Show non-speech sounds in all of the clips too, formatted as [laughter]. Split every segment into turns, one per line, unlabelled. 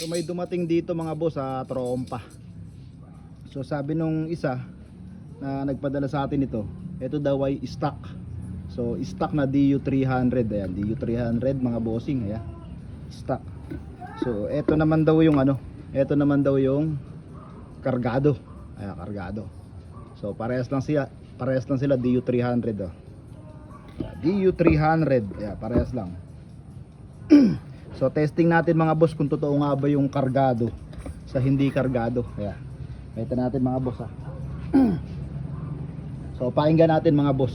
So may dumating dito mga boss sa trompa. So sabi nung isa na nagpadala sa atin ito, ito daw ay stock. So stock na DU300 ayan, DU300 mga bossing ayan. Stock. So ito naman daw yung ano, ito naman daw yung kargado. Ayan, kargado. So parehas lang sila, parehas lang sila DU300 oh. DU300, ayan, parehas lang. [clears throat] So testing natin mga boss kung totoo nga ba yung kargado sa hindi kargado. Kaya ito natin mga boss ha. [clears throat] so pakinggan natin mga boss.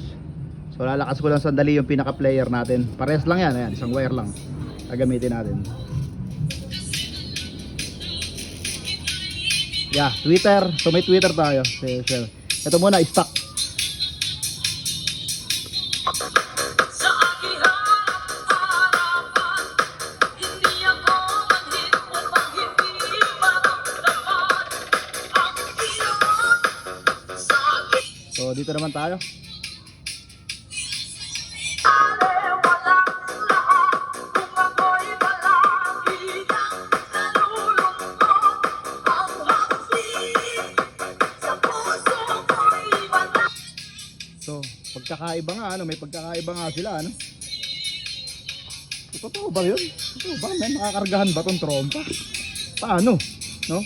So lalakas ko lang sandali yung pinaka player natin. Pares lang yan, ayan, isang wire lang. Gagamitin natin. Yeah, Twitter. So may Twitter tayo. Ito muna, stock. So dito naman tayo. So, pagkakaiba nga ano, may pagkakaiba nga sila ano. Totoo ba 'yun? Totoo ba? May makakargahan ba tong trompa? Paano? No?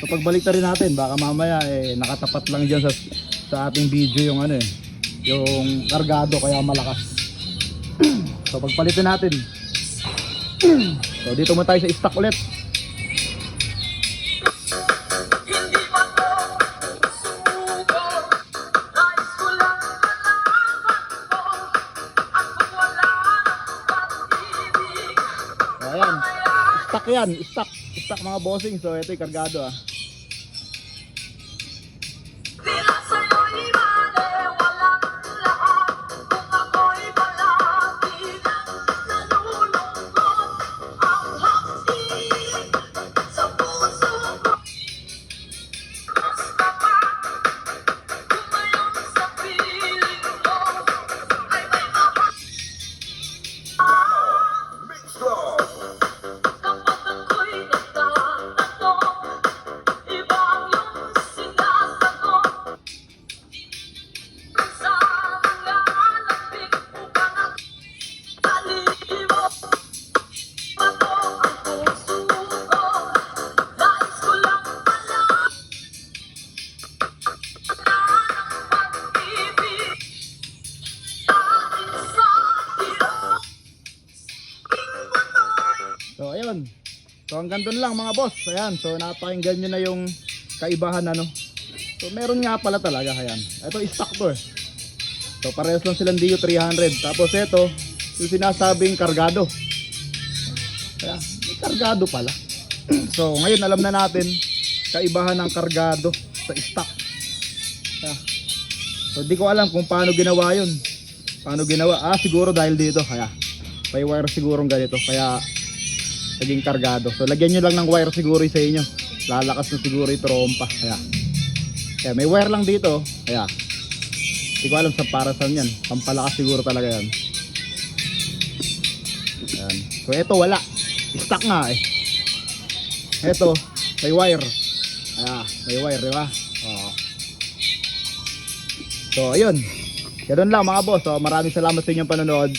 So pagbalik na rin natin, baka mamaya eh nakatapat lang diyan sa sa ating video yung ano eh, yung kargado kaya malakas. [clears throat] so pagpalitan natin. [clears throat] so dito mo tayo sa stock ulit. Ayan, stock yan, stock, stock mga bossing. So ito yung kargado ah. So ayun. So hanggang doon lang mga boss. Ayan. So napakinggan nyo na yung kaibahan ano. So meron nga pala talaga. Ayan. Ito stock to eh. So parehas lang silang DU 300. Tapos ito, yung sinasabing kargado. Kaya may kargado pala. [clears throat] so ngayon alam na natin kaibahan ng kargado sa stock. Kaya, so di ko alam kung paano ginawa yun. Paano ginawa? Ah siguro dahil dito. Kaya may wire sigurong ganito. Kaya naging kargado. So lagyan nyo lang ng wire siguro sa inyo. Lalakas na siguro yung trompa. Kaya, kaya may wire lang dito. Kaya, hindi ko alam sa para saan yan. Pampalakas siguro talaga yan. Ayan. So ito wala. Stuck nga eh. Ito, may wire. Ah, may wire, di ba? Oo. So ayun. Ganun lang mga boss. So, maraming salamat sa inyong panonood.